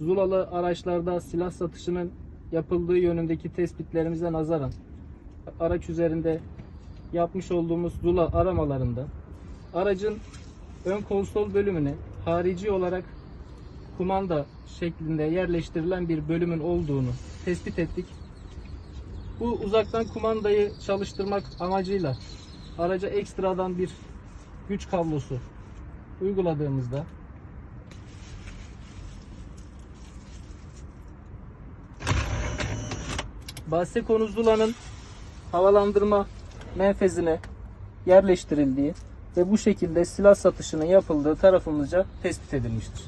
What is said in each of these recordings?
Zulalı araçlarda silah satışının yapıldığı yönündeki tespitlerimize nazaran araç üzerinde yapmış olduğumuz Zula aramalarında aracın ön konsol bölümüne harici olarak kumanda şeklinde yerleştirilen bir bölümün olduğunu tespit ettik. Bu uzaktan kumandayı çalıştırmak amacıyla araca ekstradan bir güç kablosu uyguladığımızda bahse konu Zula'nın havalandırma menfezine yerleştirildiği ve bu şekilde silah satışının yapıldığı tarafımızca tespit edilmiştir.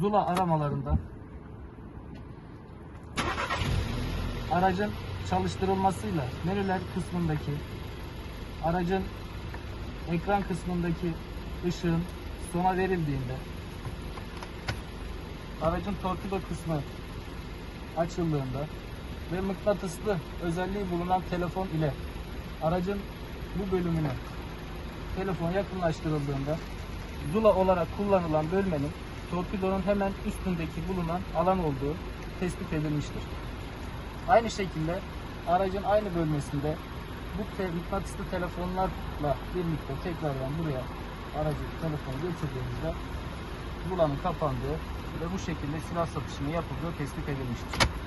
Zula aramalarında aracın çalıştırılmasıyla menüler kısmındaki aracın ekran kısmındaki ışığın sona verildiğinde aracın torpido kısmı açıldığında ve mıknatıslı özelliği bulunan telefon ile aracın bu bölümüne telefon yakınlaştırıldığında Zula olarak kullanılan bölmenin torpidonun hemen üstündeki bulunan alan olduğu tespit edilmiştir. Aynı şekilde aracın aynı bölmesinde bu mıknatıslı telefonlarla birlikte tekrardan buraya aracı telefonu geçirdiğimizde Zula'nın kapandığı ve bu şekilde silah satışının yapıldığı tespit edilmiştir.